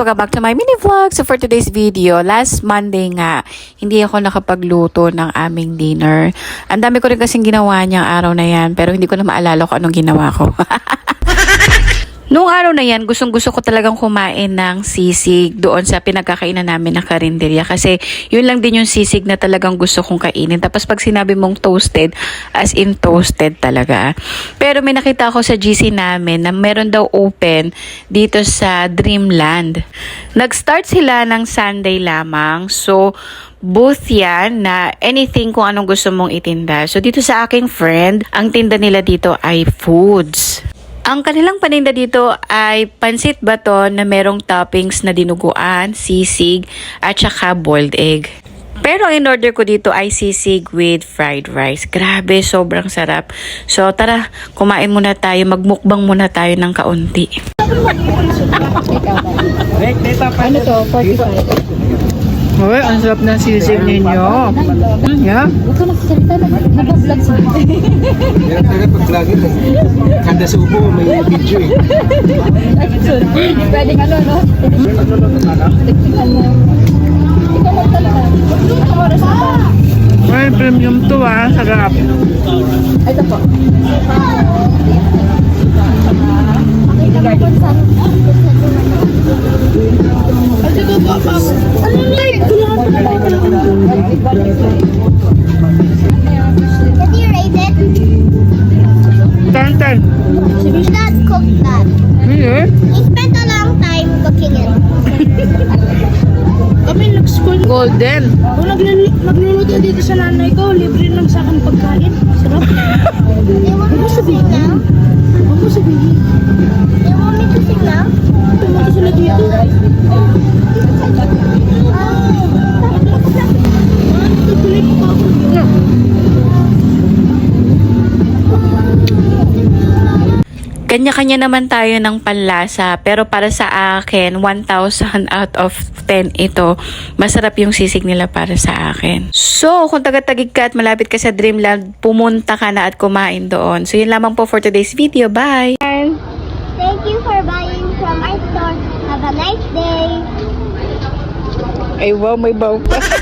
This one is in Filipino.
Welcome back to my mini vlog. So for today's video, last Monday nga, hindi ako nakapagluto ng aming dinner. Ang dami ko rin kasing ginawa niyang araw na yan, pero hindi ko na maalala kung anong ginawa ko. Noong araw na yan, gustong gusto ko talagang kumain ng sisig doon sa pinagkakainan namin ng karinderya kasi yun lang din yung sisig na talagang gusto kong kainin. Tapos pag sinabi mong toasted, as in toasted talaga. Pero may nakita ako sa GC namin na meron daw open dito sa Dreamland. Nag-start sila ng Sunday lamang. So, booth yan na anything kung anong gusto mong itinda. So, dito sa aking friend, ang tinda nila dito ay foods. Ang kanilang paninda dito ay pansit baton na merong toppings na dinuguan, sisig, at saka boiled egg. Pero ang in-order ko dito ay sisig with fried rice. Grabe, sobrang sarap. So tara, kumain muna tayo, magmukbang muna tayo ng kaunti. Ano to? 45. Hoy, ang sarap ng sisig ninyo. Yeah? Huwag ka magsasalita na nag-vlog sila. Hirap na pag lagi eh. Kada subo may video eh. Pwedeng ano, no? Tignan mo. Ikaw na ba? Hoy, premium to ah. Sarap. Ito po. Ikaw po sa Can you rate it? Tantan. Your dad cooked that. Hindi. He spent a long time cooking it. Kami nag-school. Golden. Kung naglul- magluluto dito sa nanay ko, libre lang Kanya-kanya naman tayo ng panlasa, pero para sa akin, 1,000 out of 10 ito. Masarap yung sisig nila para sa akin. So, kung taga-tagig ka at malapit ka sa Dreamland, pumunta ka na at kumain doon. So, yun lamang po for today's video. Bye! Thank you for buying from our store. Have a nice day. Ay, wow, may baw pa.